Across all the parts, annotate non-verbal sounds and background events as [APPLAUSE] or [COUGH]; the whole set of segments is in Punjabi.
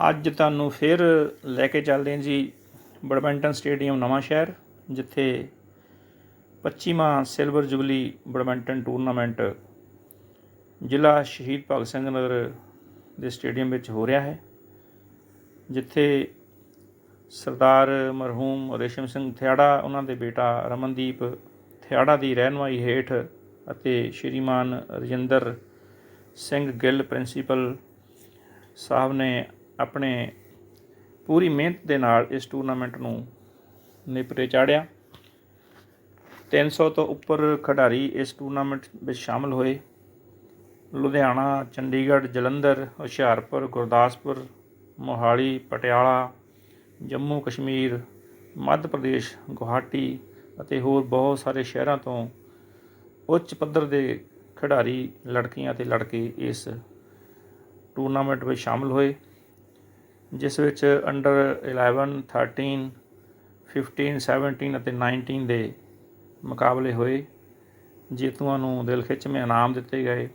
ਅੱਜ ਤੁਹਾਨੂੰ ਫਿਰ ਲੈ ਕੇ ਚੱਲਦੇ ਹਾਂ ਜੀ ਬੈਡਮਿੰਟਨ ਸਟੇਡੀਅਮ ਨਵਾਂ ਸ਼ਹਿਰ, ਜਿੱਥੇ 25ਵਾਂ ਸਿਲਵਰ ਜੁਬਲੀ ਬੈਡਮਿੰਟਨ ਟੂਰਨਾਮੈਂਟ ਜ਼ਿਲ੍ਹਾ ਸ਼ਹੀਦ ਭਗਤ ਸਿੰਘ ਨਗਰ ਦੇ ਸਟੇਡੀਅਮ ਵਿੱਚ ਹੋ ਰਿਹਾ ਹੈ, ਜਿੱਥੇ ਸਰਦਾਰ ਮਰਹੂਮ ਰੇਸ਼ਮ ਸਿੰਘ ਥਿਆੜਾ, ਉਹਨਾਂ ਦੇ ਬੇਟਾ ਰਮਨਦੀਪ ਥਿਆੜਾ ਦੀ ਰਹਿਨਮਾਈ ਹੇਠ ਅਤੇ ਸ਼੍ਰੀਮਾਨ ਰਜਿੰਦਰ ਸਿੰਘ ਗਿੱਲ, ਪ੍ਰਿੰਸੀਪਲ ਸਾਹਿਬ ਨੇ ਆਪਣੇ ਪੂਰੀ ਮਿਹਨਤ ਦੇ ਨਾਲ ਇਸ ਟੂਰਨਾਮੈਂਟ ਨੂੰ ਨਿਪਰੇ ਚਾੜਿਆ। 300 ਤੋਂ ਉੱਪਰ ਖਿਡਾਰੀ ਇਸ ਟੂਰਨਾਮੈਂਟ ਵਿੱਚ ਸ਼ਾਮਲ ਹੋਏ। ਲੁਧਿਆਣਾ, ਚੰਡੀਗੜ੍ਹ, ਜਲੰਧਰ, ਹੁਸ਼ਿਆਰਪੁਰ, ਗੁਰਦਾਸਪੁਰ, ਮੋਹਾਲੀ, ਪਟਿਆਲਾ, ਜੰਮੂ ਕਸ਼ਮੀਰ, ਮੱਧ ਪ੍ਰਦੇਸ਼, ਗੁਹਾਟੀ ਅਤੇ ਹੋਰ ਬਹੁਤ ਸਾਰੇ ਸ਼ਹਿਰਾਂ ਤੋਂ ਉੱਚ ਪੱਧਰ ਦੇ ਖਿਡਾਰੀ, ਲੜਕੀਆਂ ਅਤੇ ਲੜਕੇ ਇਸ ਟੂਰਨਾਮੈਂਟ ਵਿੱਚ ਸ਼ਾਮਲ ਹੋਏ। ਜਿਸ ਵਿੱਚ ਅੰਡਰ 11 13 15 17 ਅਤੇ 19 ਦੇ ਮੁਕਾਬਲੇ ਹੋਏ, ਜੇਤੂਆਂ ਨੂੰ ਦਿਲ ਖਿੱਚ ਖਿੱਚਵੇਂ ਇਨਾਮ ਦਿੱਤੇ ਗਏ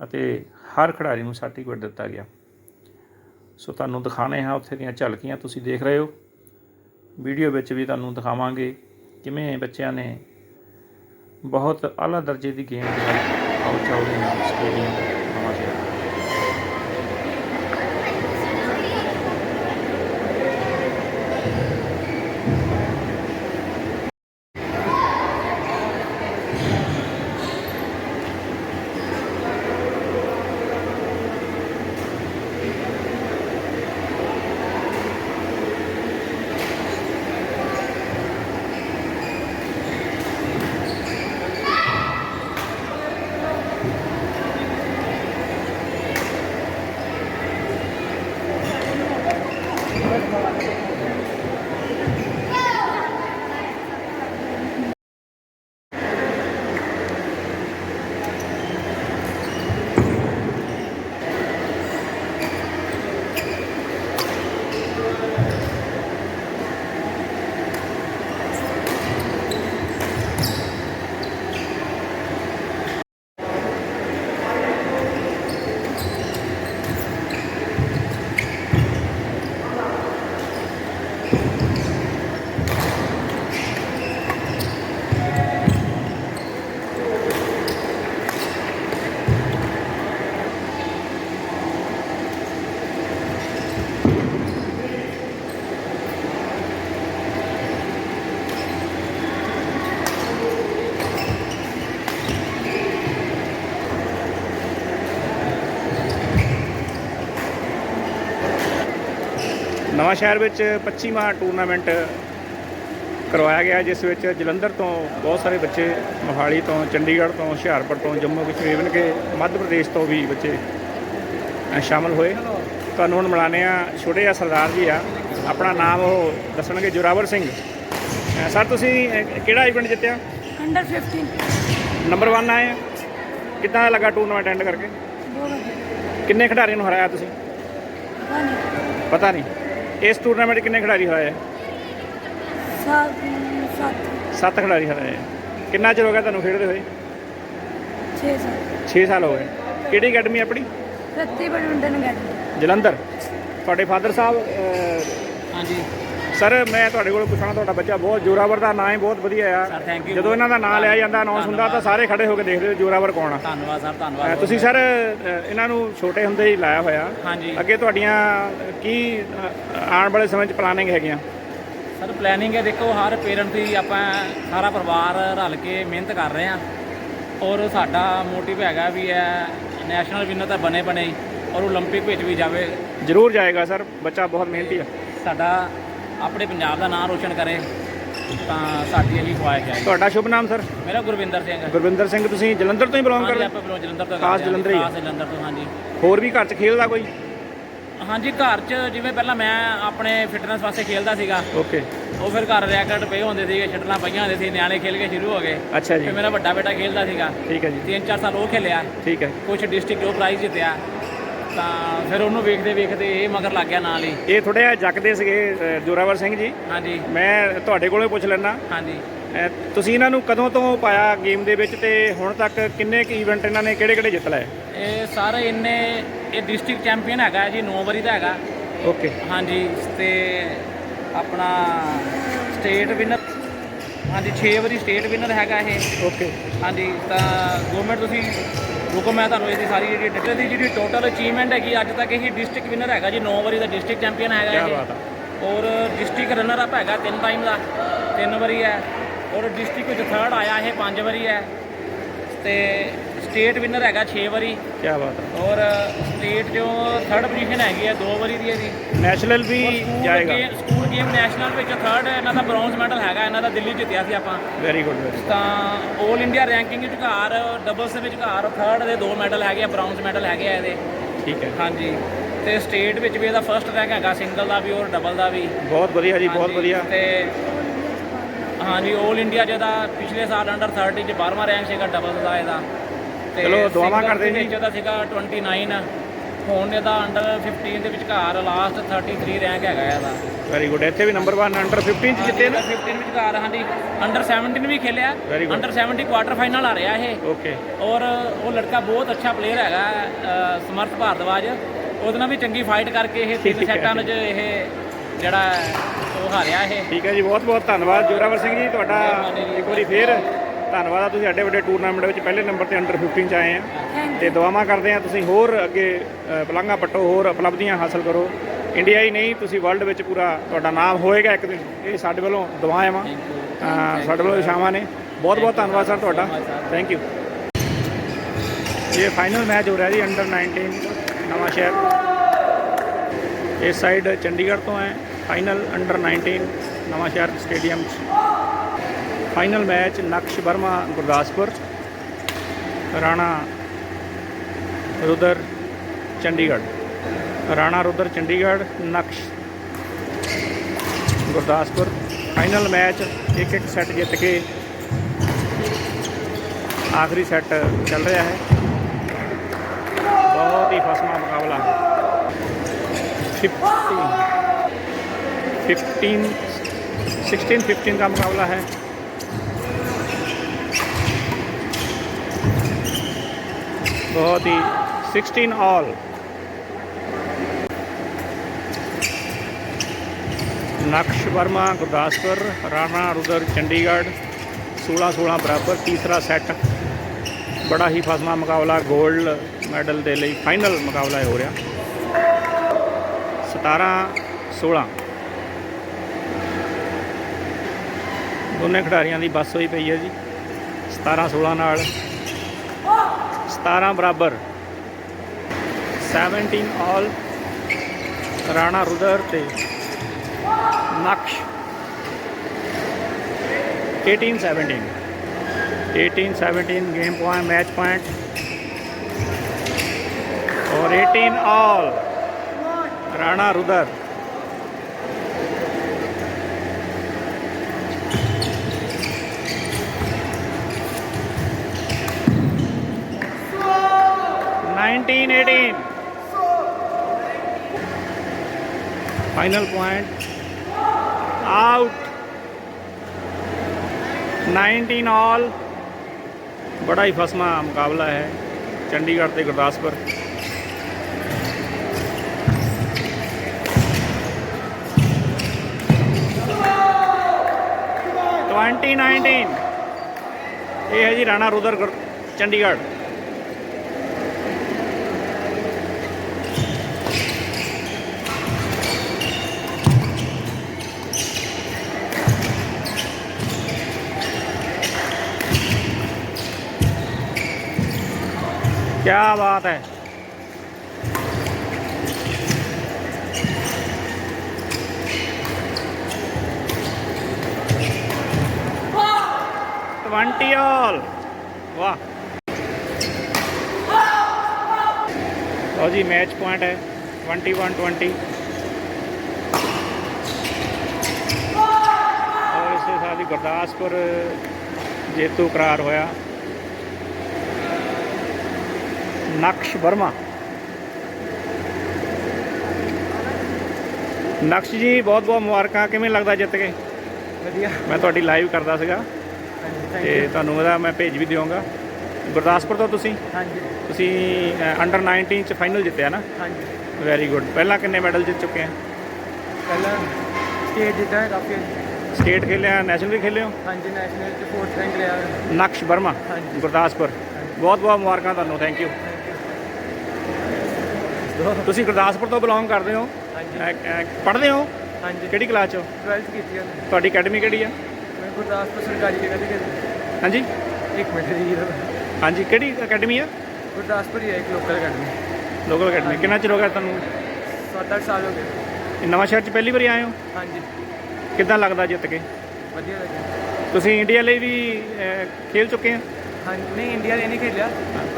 ਅਤੇ ਹਰ ਖਿਡਾਰੀ ਨੂੰ ਸਰਟੀਫਿਕੇਟ ਦਿੱਤਾ ਗਿਆ। ਸੋ ਤੁਹਾਨੂੰ ਦਿਖਾਣੇ ਹਾਂ ਉੱਥੇ ਦੀਆਂ ਝਲਕੀਆਂ, ਤੁਸੀਂ ਦੇਖ ਰਹੇ ਹੋ। ਵੀਡੀਓ ਵਿੱਚ ਵੀ ਤੁਹਾਨੂੰ ਦਿਖਾਵਾਂਗੇ ਕਿਵੇਂ ਬੱਚਿਆਂ ਨੇ ਬਹੁਤ ਆਲਾ ਦਰਜੇ ਦੀ ਗੇਮ ਦੇ ਨਾਲ ਆਉ ਸਟੇਡੀਅਮ ਨਵਾਂ ਸ਼ਹਿਰ ਵਿੱਚ 25ਵਾਂ ਟੂਰਨਾਮੈਂਟ ਕਰਵਾਇਆ ਗਿਆ ਜਿਸ ਵਿੱਚ ਜਲੰਧਰ ਤੋਂ ਬਹੁਤ ਸਾਰੇ ਬੱਚੇ ਮੋਹਾਲੀ ਤੋਂ ਚੰਡੀਗੜ੍ਹ ਤੋਂ ਹੁਸ਼ਿਆਰਪੁਰ ਤੋਂ ਜੰਮੂ ਕਸ਼ਮੀਰ ਇਵਨ ਕਿ ਮੱਧ ਪ੍ਰਦੇਸ਼ ਤੋਂ ਵੀ ਬੱਚੇ ਸ਼ਾਮਲ ਹੋਏ। ਕਾਨੂੰਨ ਬਣਾਣੇ ਆ ਛੋਟੇ ਜਿਹਾ ਸਰਦਾਰ ਜੀ ਆ ਆਪਣਾ ਨਾਮ ਉਹ ਦੱਸਣਗੇ ਜੁਰਾਵਰ ਸਿੰਘ। ਸਰ ਤੁਸੀਂ ਕਿਹੜਾ ਇਵੈਂਟ ਜਿੱਤਿਆ? ਅੰਡਰ 15 ਨੰਬਰ 1 ਆਏ ਕਿੱਦਾਂ ਦਾ ਲੱਗਾ ਟੂਰਨਾਮੈਂਟ ਅਟੈਂਡ ਕਰਕੇ? ਕਿੰਨੇ ਖਿਡਾਰੀਆਂ ਨੂੰ ਹਰਾਇਆ ਤੁਸੀਂ? ਪਤਾ ਨਹੀਂ। ਇਸ ਟੂਰਨਾਮੈਂਟ ਕਿੰਨੇ ਖਿਡਾਰੀ ਹੋਏ ਸੱਤ ਸੱਤ। ਖਿਡਾਰੀ ਹੋਏ ਕਿੰਨਾ ਚਿਰ ਹੋ ਗਿਆ ਤੁਹਾਨੂੰ ਖੇਡਦੇ ਹੋਏ? 6 ਸਾਲ। 6 ਸਾਲ ਹੋ ਗਏ। ਕਿਹੜੀ ਅਕੈਡਮੀ ਆਪਣੀ? Ratti badminton academy. ਜਲੰਧਰ। ਤੁਹਾਡੇ ਫਾਦਰ ਸਾਹਿਬ ਹਾਂਜੀ। ਸਰ ਮੈਂ ਤੁਹਾਡੇ ਕੋਲ ਪੁੱਛਣਾ ਤੁਹਾਡਾ ਬੱਚਾ ਬਹੁਤ ਜੋਰਾਵਰ ਦਾ ਨਾਂ ਹੀ ਬਹੁਤ ਵਧੀਆ ਆ Sir, thank you. ਜਦੋਂ ਇਹਨਾਂ ਦਾ ਨਾਂ ਲਿਆ ਜਾਂਦਾ ਅਨਾਉਂਸ ਹੁੰਦਾ ਤਾਂ ਸਾਰੇ ਖੜੇ ਹੋ ਕੇ ਦੇਖਦੇ ਹੋ ਜੋਰਾਵਰ ਕੌਣ ਆ ਧੰਨਵਾਦ ਸਰ ਅ, ਧੰਨਵਾਦ ਤੁਸੀਂ ਸਰ ਅ, ਇਹਨਾਂ ਨੂੰ ਛੋਟੇ ਹੁੰਦੇ ਹੀ ਲਾਇਆ ਹੋਇਆ ਹਾਂਜੀ ਅੱਗੇ ਤੁਹਾਡੀਆਂ ਕੀ ਅ, ਆਉਣ ਵਾਲੇ ਸਮੇਂ 'ਚ ਪਲਾਨਿੰਗ ਹੈਗੀਆਂ ਸਰ ਪਲੈਨਿੰਗ ਹੈ ਦੇਖੋ ਹਰ ਪੇਰੈਂਟ ਦੀ ਆਪਾਂ ਸਾਰਾ ਪਰਿਵਾਰ ਰਲ ਕੇ ਮਿਹਨਤ ਕਰ ਰਹੇ ਹਾਂ ਔਰ ਸਾਡਾ ਮੋਟਿਵ ਹੈਗਾ ਵੀ ਹੈ ਨੈਸ਼ਨਲ ਵਿਨਰ ਤਾਂ ਬਣੇ ਬਣੇ ਹੀ ਔਰ 올림픽 ਵਿੱਚ ਵੀ ਜਾਵੇ ਜ਼ਰੂਰ ਜਾਏਗਾ ਸਰ ਬੱਚਾ ਬਹੁਤ ਮਿਹਨਤੀ ਆ ਸਾਡਾ ਆਪਣੇ ਪੰਜਾਬ ਦਾ ਨਾਮ ਰੋਸ਼ਨ ਕਰੇ ਤਾਂ ਸਾਡੀ ਇਹੀ ਖੁਆਇਸ਼ ਹੈ। ਤੁਹਾਡਾ ਸ਼ੁਭ ਨਾਮ ਸਰ? ਮੇਰਾ ਗੁਰਵਿੰਦਰ ਸਿੰਘ ਹੈ। ਗੁਰਵਿੰਦਰ ਸਿੰਘ ਤੁਸੀਂ ਜਲੰਧਰ ਤੋਂ ਹੀ ਬਿਲੋਂਗ ਕਰਦੇ? ਆਪਾਂ ਬਿਲੋਂ ਜਲੰਧਰ ਤੋਂ ਖਾਸ। ਜਲੰਧਰ ਹੀ। ਖਾਸ ਜਲੰਧਰ ਤੋਂ ਹਾਂਜੀ। ਹੋਰ ਵੀ ਘਰ 'ਚ ਖੇਡਦਾ ਕੋਈ? ਹਾਂਜੀ ਘਰ 'ਚ ਜਿਵੇਂ ਪਹਿਲਾਂ ਮੈਂ ਆਪਣੇ ਫਿਟਨੈਸ ਵਾਸਤੇ ਖੇਲਦਾ ਸੀਗਾ ਓਕੇ ਉਹ ਫਿਰ ਘਰ ਰੈਕਟ ਪਏ ਹੁੰਦੇ ਸੀਗੇ ਛੱਡਣਾ ਪਈਆਂ ਹੁੰਦੇ ਸੀ ਨਿਆਣੇ ਖੇਲ ਕੇ ਸ਼ੁਰੂ ਹੋ ਗਏ। ਅੱਛਾ ਜੀ। ਫਿਰ ਮੇਰਾ ਵੱਡਾ ਬੇਟਾ ਖੇਲਦਾ ਸੀਗਾ। ਠੀਕ ਹੈ ਜੀ। ਤਿੰਨ ਚਾਰ ਸਾਲ ਉਹ ਖੇਲਿਆ। ਠੀਕ ਹੈ। ਕੁਝ ਡਿਸਟ੍ਰਿਕਟ ਉਹ ਪ੍ਰਾਈਜ਼ ਜਿੱਤਿਆ। ਤਾਂ ਫਿਰ ਉਹਨੂੰ ਵੇਖਦੇ ਵੇਖਦੇ ਇਹ ਮਗਰ ਲੱਗ ਗਿਆ ਨਾਲ ਹੀ। ਇਹ ਥੋੜੇ ਜਿਹਾ ਜੱਕਦੇ ਸੀਗੇ ਜੋਰਾਵਰ ਸਿੰਘ ਜੀ। ਹਾਂਜੀ। ਮੈਂ ਤੁਹਾਡੇ ਕੋਲੋਂ ਪੁੱਛ ਲੈਣਾ ਹਾਂਜੀ। ਤੁਸੀਂ ਇਹਨਾਂ ਨੂੰ ਕਦੋਂ ਤੋਂ ਪਾਇਆ ਗੇਮ ਦੇ ਵਿੱਚ ਤੇ ਹੁਣ ਤੱਕ ਕਿੰਨੇ ਕੁ ਇਵੈਂਟ ਇਹਨਾਂ ਨੇ ਕਿਹੜੇ ਕਿਹੜੇ ਜਿੱਤ ਲਏ? ਇਹ ਸਾਰੇ ਇੰਨੇ ਇਹ ਡਿਸਟ੍ਰਿਕਟ ਚੈਂਪੀਅਨ ਹੈਗਾ ਜੀ 9 ਵਾਰੀ ਦਾ ਹੈਗਾ। ਓਕੇ। ਹਾਂਜੀ ਤੇ ਆਪਣਾ ਸਟੇਟ ਵਿਨਰ ਹਾਂਜੀ 6 ਵਾਰੀ ਸਟੇਟ ਵਿਨਰ ਹੈਗਾ ਇਹ। ਓਕੇ। ਹਾਂਜੀ ਤਾਂ ਗਵਰਨਮੈਂਟ ਤੁਸੀਂ ਰੁਕੋ ਮੈਂ ਤੁਹਾਨੂੰ ਇਹਦੀ ਸਾਰੀ ਜਿਹੜੀ ਡਿਟੇਲ ਦੀ ਜਿਹੜੀ ਟੋਟਲ ਅਚੀਵਮੈਂਟ ਹੈਗੀ ਅੱਜ ਤੱਕ ਇਹ ਡਿਸਟ੍ਰਿਕਟ ਵਿਨਰ ਹੈਗਾ ਜੀ 9 ਵਾਰੀ ਦਾ ਡਿਸਟ੍ਰਿਕਟ ਚੈਂਪੀਅਨ ਹੈਗਾ ਕੀ ਇਹ ਬਾਤ ਆ। ਔਰ ਡਿਸਟ੍ਰਿਕਟ ਰਨਰ ਅਪ ਹੈਗਾ ਤਿੰਨ ਟਾਈਮ ਦਾ ਤਿੰਨ ਵਾਰੀ ਹੈ। ਔਰ ਡਿਸਟ੍ਰਿਕਟ ਵਿੱਚ ਥਰਡ ਆਇਆ ਇਹ ਪੰਜ ਵਾਰੀ ਹੈ। ਤੇ ਸਟੇਟ ਵਿਨਰ ਹੈਗਾ 6 ਵਾਰੀ। ਕੀ ਬਾਤ ਆ ਔਰ ਸਟੇਟ ਚੋਂ ਥਰਡ ਪੋਜੀਸ਼ਨ ਹੈਗੀ ਹੈ ਦੋ ਵਾਰੀ ਦੀ ਇਹਦੀ ਨੈਸ਼ਨਲ ਵੀ ਜਾਏਗਾ। ਸਕੂਲ ਗੇਮ ਨੈਸ਼ਨਲ ਵਿੱਚ ਥਰਡ ਇਹਨਾਂ ਦਾ ਬ੍ਰੌਂਜ਼ ਮੈਡਲ ਹੈਗਾ ਇਹਨਾਂ ਦਾ ਦਿੱਲੀ ਜਿੱਤਿਆ ਸੀ ਆਪਾਂ। ਵੈਰੀ ਗੁੱਡ ਵੈਰੀ ਤਾਂ 올 ਇੰਡੀਆ ਰੈਂਕਿੰਗ ਵਿੱਚ ਘਰ ਡਬਲਸ ਵਿੱਚ ਘਰ ਥਰਡ ਦੇ ਦੋ ਮੈਡਲ ਹੈਗੇ ਆ ਬ੍ਰੌਂਜ਼ ਮੈਡਲ ਹੈਗੇ ਆ ਇਹਦੇ। ਠੀਕ ਹੈ। ਹਾਂਜੀ। ਤੇ ਸਟੇਟ ਵਿੱਚ ਵੀ ਇਹਦਾ ਫਰਸਟ ਰੈਂਕ ਹੈਗਾ ਸਿੰਗਲ ਦਾ ਵੀ ਔਰ ਡਬਲ ਦਾ ਵੀ। ਬਹੁਤ ਵਧੀਆ ਜੀ ਬਹੁਤ ਵਧੀਆ। ਤੇ ਹਾਂਜੀ 올 ਇੰਡੀਆ ਜਿਹਦਾ ਪਿਛਲੇ ਸਾਲ ਅੰਡਰ 30 ਚ 12ਵਾਂ ਰੈਂਕ ਸੀਗਾ ਡਬਲ ਦਾ ਇਹਦਾ। ਚਲੋ, ਦੁਆਵਾਂ ਕਰਦੇ ਜੀ। ਵਿੱਚ ਇਹਦਾ ਸੀਗਾ 29 ਹੁਣ ਇਹਦਾ ਅੰਡਰ 15 ਦੇ ਵਿਚਕਾਰ ਲਾਸਟ 33 ਰੈਂਕ ਹੈਗਾ ਇਹਦਾ। ਵੈਰੀ ਗੁੱਡ ਇੱਥੇ ਵੀ ਨੰਬਰ 1 ਅੰਡਰ 15 ਚ ਜਿੱਤੇ ਨਾ? 15 ਵਿਚਕਾਰ ਹਾਂਜੀ। ਅੰਡਰ 17 ਵੀ ਖੇਲਿਆ. ਅੰਡਰ 70 ਕੁਆਟਰ ਫਾਈਨਲ ਆ ਰਿਹਾ ਇਹ। ਓਕੇ ਔਰ ਉਹ ਲੜਕਾ ਬਹੁਤ ਅੱਛਾ ਪਲੇਅਰ ਹੈਗਾ ਸਮਰਥ ਭਾਰਦਵਾਜ। ਉਹਦੇ ਨਾਲ ਵੀ ਚੰਗੀ ਫਾਈਟ ਕਰਕੇ ਇਹ ਤਿੰਨ। ਸੈਟਾਂ 'ਚ ਇਹ ਜਿਹੜਾ ਉਹ ਹਾਰਿਆ ਇਹ। ਠੀਕ ਹੈ ਜੀ ਬਹੁਤ ਬਹੁਤ ਧੰਨਵਾਦ ਜੋਰਾਵਰ ਸਿੰਘ ਜੀ ਤੁਹਾਡਾ। ਇੱਕ ਵਾਰੀ ਫੇਰ ਧੰਨਵਾਦ ਆ ਤੁਸੀਂ ਐਡੇ ਵੱਡੇ ਟੂਰਨਾਮੈਂਟ ਵਿੱਚ ਪਹਿਲੇ ਨੰਬਰ ਤੇ ਅੰਡਰ 15 ਚ ਆਏ ਆ। ਤੇ ਦੁਆਵਾਂ ਕਰਦੇ ਆ ਤੁਸੀਂ ਹੋਰ ਅੱਗੇ ਅ, ਪਲੰਘਾਂ ਪੱਟੋ ਹੋਰ ਉਪਲਬਧੀਆਂ ਹਾਸਲ ਕਰੋ। ਇੰਡੀਆ ਹੀ ਨਹੀਂ ਤੁਸੀਂ ਵਰਲਡ ਵਿੱਚ ਪੂਰਾ ਤੁਹਾਡਾ ਨਾਮ ਹੋਏਗਾ ਇੱਕ ਦਿਨ। ਇਹ ਸਾਡੇ ਵੱਲੋਂ ਦੁਆਵਾਂ ਸਾਡੇ ਵੱਲੋਂ ਇਸ਼ਾਵਾਂ ਨੇ। ਬਹੁਤ ਬਹੁਤ ਧੰਨਵਾਦ ਸਰ ਤੁਹਾਡਾ। ਥੈਂਕ ਯੂ ਇਹ ਫਾਈਨਲ ਮੈਚ ਹੋ ਰਿਹਾ ਜੀ ਅੰਡਰ 19 ਨਵਾਂ ਸ਼ਹਿਰ। ਇਸ ਸਾਈਡ ਚੰਡੀਗੜ੍ਹ ਤੋਂ ਹੈ। ਫਾਈਨਲ ਅੰਡਰ 19 ਨਵਾਂ ਸ਼ਹਿਰ ਸਟੇਡੀਅਮ 'ਚ। Final match ਨਕਸ਼ Verma Gurdaspur Rana Rudra Chandigarh Rana Rudra Chandigarh ਨਕਸ਼ Gurdaspur final match ਇੱਕ ਇੱਕ ਸੈੱਟ ਜਿੱਤ ਕੇ ਆਖਰੀ ਸੈੱਟ ਚੱਲ ਰਿਹਾ ਹੈ ਬਹੁਤ ਹੀ ਫਸਮਾ ਮੁਕਾਬਲਾ ਹੈ 15 15 16 15 का मुकाबला है बहुत ही 16 ऑल नक्श वर्मा गुरदासपुर राणा रुदर चंडीगढ़ 16-16 ਬਰਾਬਰ, ਤੀਸਰਾ ਸੈੱਟ ਬੜਾ ਹੀ ਫਸਮਾ ਮੁਕਾਬਲਾ 골ਡ ਮੈਡਲ ਦੇ ਲਈ ਫਾਈਨਲ ਮੁਕਾਬਲਾ ਹੋ ਰਿਹਾ। 17-16 ਦੋਨੇ ਖਿਡਾਰੀਆਂ ਦੀ ਬੱਸ ਹੋਈ ਪਈ ਹੈ ਜੀ। 17-16 ਨਾਲ सतारा बराबर। सैवनटीन ऑल राणा रुदर से Naksh 18 17 18 17 game point match point और 18 all Rana Rudra. Final point. Out. 19 all. बड़ा ही फसमा मुकाबला है चंडीगढ़ से गुरदासपुर। Twenty nineteen. ये है जी राणा रुदर चंडीगढ़। क्या बात है? ट्वेंटी ऑल वाह। लो जी मैच पॉइंट है। ट्वेंटी वन ट्वेंटी और इसके साथ ही गुरदासपुर, जेतू करार होया। ਨਕਸ਼ ਵਰਮਾ ਨਕਸ਼ ਜੀ ਬਹੁਤ ਬਹੁਤ ਮੁਬਾਰਕਾਂ ਕਿਵੇਂ ਲੱਗਦਾ ਜਿੱਤ ਕੇ ਵਧੀਆ ਮੈਂ ਤੁਹਾਡੀ ਲਾਈਵ ਕਰਦਾ ਸੀਗਾ ਤੇ ਤੁਹਾਨੂੰ ਉਹਦਾ ਮੈਂ ਭੇਜ ਵੀ ਦਿਵਾਂਗਾ ਗੁਰਦਾਸਪੁਰ ਤੋਂ ਤੁਸੀਂ ਹਾਂਜੀ ਤੁਸੀਂ ਅੰਡਰ 19 ਚ ਫਾਈਨਲ ਜਿੱਤਿਆ ਨਾ ਹਾਂਜੀ ਵੈਰੀ ਗੁੱਡ ਪਹਿਲਾਂ ਕਿੰਨੇ ਮੈਡਲ ਜਿੱਤ ਚੁੱਕੇ ਆ ਪਹਿਲਾਂ ਸਟੇਟ ਜਿੱਤਾ ਹੈ ਕਾਫੀ ਸਟੇਟ ਖੇਲਿਆ ਨੈਸ਼ਨਲ ਵੀ ਖੇਲੇ ਹੋ ਹਾਂਜੀ ਨੈਸ਼ਨਲ ਚ ਫੋਰਥ ਰੈਂਕ ਲਿਆ ਨਕਸ਼ ਵਰਮਾ ਹਾਂਜੀ। ਗੁਰਦਾਸਪੁਰ ਬਹੁਤ ਬਹੁਤ ਮੁਬਾਰਕਾਂ ਤੁਹਾਨੂੰ ਥੈਂਕ ਯੂ ਤੁਸੀਂ ਗੁਰਦਾਸਪੁਰ ਤੋਂ ਬਿਲੋਂਗ ਕਰਦੇ ਹੋ। ਹਾਂਜੀ। ਪੜ੍ਹਦੇ ਹੋ? ਹਾਂਜੀ। ਕਿਹੜੀ ਕਲਾਸ ਚ? ਹੋ 12th ਕੀਤੀ ਉਹਨੇ ਤੁਹਾਡੀ ਅਕੈਡਮੀ ਕਿਹੜੀ ਆ? ਮੈਂ ਗੁਰਦਾਸਪੁਰ ਸਰਕਾਰੀ ਜਗ੍ਹਾ ਤੇ ਹਾਂਜੀ। ਇੱਕ ਮਿੰਟ ਜੀ ਹਾਂਜੀ ਕਿਹੜੀ ਅਕੈਡਮੀ ਆ? ਗੁਰਦਾਸਪੁਰ ਹੀ ਹੈ ਇੱਕ ਲੋਕਲ ਅਕੈਡਮੀ ਲੋਕਲ ਅਕੈਡਮੀ ਕਿੰਨਾ ਚਿਰ ਹੋ ਗਿਆ ਤੁਹਾਨੂੰ? 7-8 ਸਾਲ ਹੋ ਗਏ। ਨਵਾਂ ਸ਼ਹਿਰ ਚ ਪਹਿਲੀ ਵਾਰੀ ਆਏ ਹੋ? ਹਾਂਜੀ। ਕਿੱਦਾਂ ਲੱਗਦਾ ਜਿੱਤ ਕੇ? ਵਧੀਆ ਲੱਗਿਆ। ਤੁਸੀਂ ਇੰਡੀਆ ਲਈ ਵੀ ਖੇਲ ਚੁੱਕੇ ਆ ਹਾਂਜੀ ਨਹੀਂ ਇੰਡੀਆ ਲਈ ਨਹੀਂ ਖੇਲਿਆ।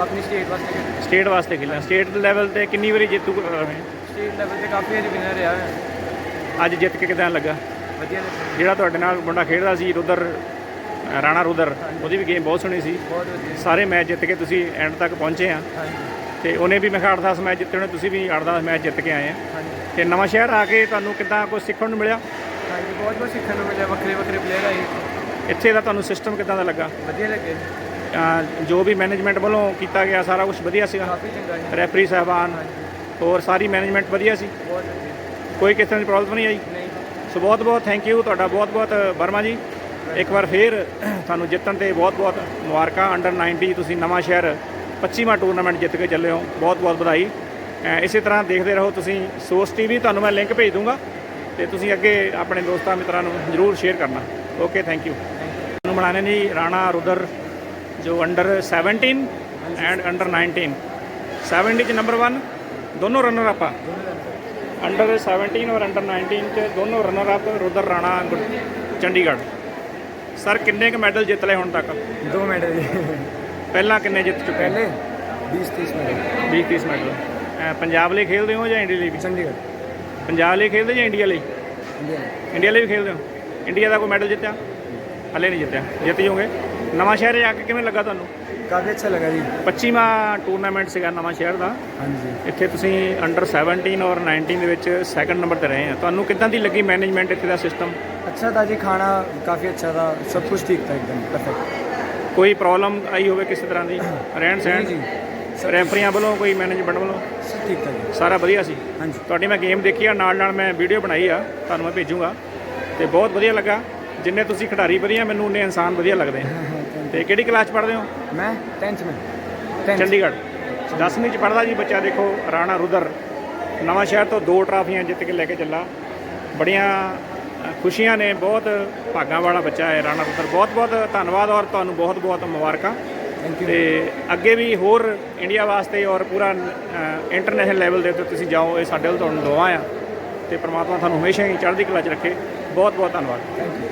ਆਪਣੀ ਸਟੇਟ ਵਾਸਤੇ ਖੇਲਿਆ। ਸਟੇਟ ਵਾਸਤੇ ਖੇਲਿਆ। ਸਟੇਟ ਲੈਵਲ ਤੇ ਕਿੰਨੀ ਵਾਰੀ ਜੇਤੂ ਰਹੇ? ਸਟੇਟ ਲੈਵਲ ਤੇ ਕਾਫੀ ਵਾਰੀ ਵਿਨਰ ਰਿਹਾ ਮੈਂ ਅੱਜ ਜਿੱਤ ਕੇ ਕਿਦਾਂ ਲੱਗਾ? ਵਧੀਆ ਲੱਗਿਆ ਜਿਹੜਾ ਤੁਹਾਡੇ ਨਾਲ ਮੁੰਡਾ ਖੇਡਦਾ ਸੀ ਰੁਦਰ ਰਾਣਾ ਰੁਦਰ ਉਹਦੀ ਵੀ ਗੇਮ ਬਹੁਤ ਸੋਹਣੀ ਸੀ। ਬਹੁਤ ਵਧੀਆ। ਸਾਰੇ ਮੈਚ ਜਿੱਤ ਕੇ ਤੁਸੀਂ ਐਂਡ ਤੱਕ ਪਹੁੰਚੇ ਆ। ਹਾਂਜੀ। ਤੇ ਉਹਨੇ ਵੀ ਮੈਂ ਕਿਹਾ 8-10 ਮੈਚ ਜਿੱਤੇ ਹੋਣੇ ਤੁਸੀਂ ਵੀ 8-10 ਮੈਚ ਜਿੱਤ ਕੇ ਆਏ ਆ। ਹਾਂਜੀ। ਤੇ ਨਵਾਂ ਸ਼ਹਿਰ ਆ ਕੇ ਤੁਹਾਨੂੰ ਕਿੱਦਾਂ ਕੁਝ ਸਿੱਖਣ ਨੂੰ ਮਿਲਿਆ? ਹਾਂਜੀ ਬਹੁਤ ਕੁਝ ਸਿੱਖਣ ਨੂੰ ਮਿਲਿਆ। ਵੱਖਰੇ ਵੱਖਰੇ ਪਲੇਅਰ ਆਏ। ਇੱਥੇ ਦਾ ਤੁਹਾਨੂੰ ਸਿਸਟਮ ਕਿੱਦਾਂ ਦਾ ਲੱਗਾ? ਵਧੀਆ ਲੱਗੇ। ਜੋ ਵੀ ਮੈਨੇਜਮੈਂਟ ਵੱਲੋਂ ਕੀਤਾ ਗਿਆ ਸਾਰਾ ਕੁਝ ਵਧੀਆ ਸੀਗਾ। ਕਾਫੀ ਚੰਗਾ ਸੀ ਰੈਫਰੀ ਸਾਹਿਬਾਨ ਹੋਰ ਸਾਰੀ ਮੈਨੇਜਮੈਂਟ ਵਧੀਆ ਸੀ। ਬਹੁਤ ਵਧੀਆ। ਕੋਈ ਕਿਸੇ ਤਰ੍ਹਾਂ ਦੀ ਪ੍ਰੋਬਲਮ ਨਹੀਂ ਆਈ। ਨਹੀਂ। ਸੋ ਬਹੁਤ ਬਹੁਤ ਥੈਂਕ ਯੂ ਤੁਹਾਡਾ ਬਹੁਤ ਬਹੁਤ ਵਰਮਾ ਜੀ। ਇੱਕ ਵਾਰ ਫੇਰ ਤੁਹਾਨੂੰ ਜਿੱਤਣ ਤੇ ਬਹੁਤ ਬਹੁਤ ਮੁਬਾਰਕਾਂ। ਅੰਡਰ 90 ਤੁਸੀਂ ਨਵਾਂ ਸ਼ਹਿਰ 25ਵਾਂ ਟੂਰਨਾਮੈਂਟ ਜਿੱਤ ਕੇ ਚੱਲੇ ਹੋ। ਬਹੁਤ ਬਹੁਤ ਵਧਾਈ। ਇਸੇ ਤਰ੍ਹਾਂ ਦੇਖਦੇ ਰਹੋ ਤੁਸੀਂ ਸੋਸ ਟੀਵੀ ਤੁਹਾਨੂੰ ਮੈਂ ਲਿੰਕ ਭੇਜ ਦੂੰਗਾ। ਤੇ ਤੁਸੀਂ ਅੱਗੇ ਆਪਣੇ ਦੋਸਤਾਂ ਮਿੱਤਰਾਂ ਨੂੰ ਜਰੂਰ ਸ਼ੇਅਰ ਕਰਨਾ। ਓਕੇ ਥੈਂਕ ਯੂ ਨੂੰ ਬਣਾਣੇ ਨੇ ਜੀ ਰਾਣਾ ਰੁਦਰ ਜੋ ਅੰਡਰ 17 ਐਂਡ ਅੰਡਰ 19 70 ਚ ਨੰਬਰ 1 ਦੋਨੋਂ ਰਨਰ ਆਪਾ ਅੰਡਰ 17 ਔਰ ਅੰਡਰ 19 ਚ ਦੋਨੋਂ ਰਨਰ ਅਪ ਰੁਦਰ ਰਾਣਾ ਗੁਰ- ਚੰਡੀਗੜ੍ਹ ਸਰ ਕਿੰਨੇ ਕ ਮੈਡਲ ਜਿੱਤ ਲਏ ਹੁਣ ਤੱਕ ਦੋ ਮੈਡਲ ਜੀ ਪਹਿਲਾਂ ਕਿੰਨੇ ਜਿੱਤ ਚੁੱਕੇ ਪਹਿਲੇ 20 30 ਮੈਡਲ 20 30 ਮੈਡਲ ਅਹ ਪੰਜਾਬ ਲਈ ਖੇਡਦੇ ਹੋ ਜਾਂ ਇੰਡੀਆ ਲਈ ਵੀ ਚੰਡੀਗੜ੍ਹ ਪੰਜਾਬ ਲਈ ਖੇਡਦੇ ਜਾਂ ਇੰਡੀਆ ਲਈ ਇੰਡੀਆ ਇੰਡੀਆ ਲਈ ਵੀ ਖੇਡਦੇ ਹੋ ਇੰਡੀਆ ਦਾ ਕੋਈ ਮੈਡਲ ਜਿੱਤਿਆ ਹਲੇ ਨਹੀਂ ਜਿੱਤਿਆ ਜਿੱਤ ਜੂਗੇ ਨਵਾਂ ਸ਼ਹਿਰ ਜਾ ਕੇ ਕਿਵੇਂ ਲੱਗਾ ਤੁਹਾਨੂੰ? ਕਾਫੀ ਅੱਛਾ ਲੱਗਾ ਜੀ। 25ਵਾਂ ਟੂਰਨਾਮੈਂਟ ਸੀਗਾ ਨਵਾਂ ਸ਼ਹਿਰ ਦਾ। ਹਾਂਜੀ। ਇੱਥੇ ਤੁਸੀਂ ਅੰਡਰ 17 ਔਰ 19 ਦੇ ਵਿੱਚ ਸੈਕੰਡ ਨੰਬਰ ਤੇ ਰਹੇ ਆ। ਤੁਹਾਨੂੰ ਕਿੱਦਾਂ ਦੀ ਲੱਗੀ ਮੈਨੇਜਮੈਂਟ ਇੱਥੇ ਦਾ ਸਿਸਟਮ ਅੱਛਾ ਤਾਂ ਜੀ ਖਾਣਾ ਕਾਫੀ ਅੱਛਾ ਦਾ ਸਭ ਕੁਝ ਠੀਕ ਤਾਂ ਇੱਕਦਮ ਪਰਫੈਕਟ ਕੋਈ ਪ੍ਰੋਬਲਮ ਆਈ ਹੋਵੇ ਕਿਸੇ ਤਰ੍ਹਾਂ ਦੀ? ਰਹਿਣ ਸਹਿਣ? ਜੀ ਰੈਫਰੀਆਂ ਵੱਲੋਂ ਕੋਈ ਮੈਨੇਜਮੈਂਟ ਵੱਲੋਂ? ਠੀਕ ਹੈ ਜੀ। ਸਾਰਾ ਵਧੀਆ ਸੀ। ਹਾਂਜੀ। ਤੁਹਾਡੀ ਮੈਂ ਗੇਮ ਦੇਖੀ ਆ ਨਾਲ ਨਾਲ ਮੈਂ ਵੀਡੀਓ ਬਣਾਈ ਆ ਤੁਹਾਨੂੰ ਮੈਂ ਭੇਜੂੰਗਾ। ਤੇ ਬਹੁਤ ਵਧੀਆ ਲੱਗਾ। ਜਿੰਨੇ ਤੁਸੀਂ ਖਿਡਾਰੀ ਵਧੀਆ ਮੈਨੂੰ ਉਹਨੇ ਇਨਸਾਨ ਵਧੀਆ ਲੱਗਦੇ ਆ। [LAUGHS] ਤੇ ਕਿਹੜੀ ਕਲਾਸ ਪੜ੍ਹਦੇ ਹੋ? ਮੈਂ 10th ਮੈਂ ਚੰਡੀਗੜ੍ਹ। 10ਵੀਂ ਚ ਪੜ੍ਹਦਾ ਜੀ ਬੱਚਾ ਦੇਖੋ ਰਾਣਾ ਰੁਦਰ। ਨਵਾਂ ਸ਼ਹਿਰ ਤੋਂ ਦੋ ਟਰਾਫੀਆਂ ਜਿੱਤ ਕੇ ਲੈ ਕੇ ਚੱਲਾ। ਬੜੀਆਂ ਖੁਸ਼ੀਆਂ ਨੇ ਬਹੁਤ ਭਾਗਾਂ ਵਾਲਾ ਬੱਚਾ ਹੈ ਰਾਣਾ ਰੁਦਰ। ਬਹੁਤ ਬਹੁਤ ਧੰਨਵਾਦ ਔਰ ਤੁਹਾਨੂੰ ਬਹੁਤ ਬਹੁਤ ਮੁਬਾਰਕਾਂ। ਤੇ ਅੱਗੇ ਵੀ ਹੋਰ ਇੰਡੀਆ ਵਾਸਤੇ ਔਰ ਪੂਰਾ ਇੰਟਰਨੈਸ਼ਨਲ ਲੈਵਲ ਦੇ ਉੱਤੇ ਤੁਸੀਂ ਜਾਓ ਇਹ ਸਾਡੇ ਵੱਲ ਤੁਹਾਨੂੰ ਦੁਆ ਆ। ਤੇ ਪਰਮਾਤਮਾ ਤੁਹਾਨੂੰ ਹਮੇਸ਼ਾ ਹੀ ਚੜ੍ਹਦੀ ਕਲਾ 'ਚ ਰੱਖੇ। ਬਹੁਤ ਬਹੁਤ ਧੰਨਵਾਦ। Thank you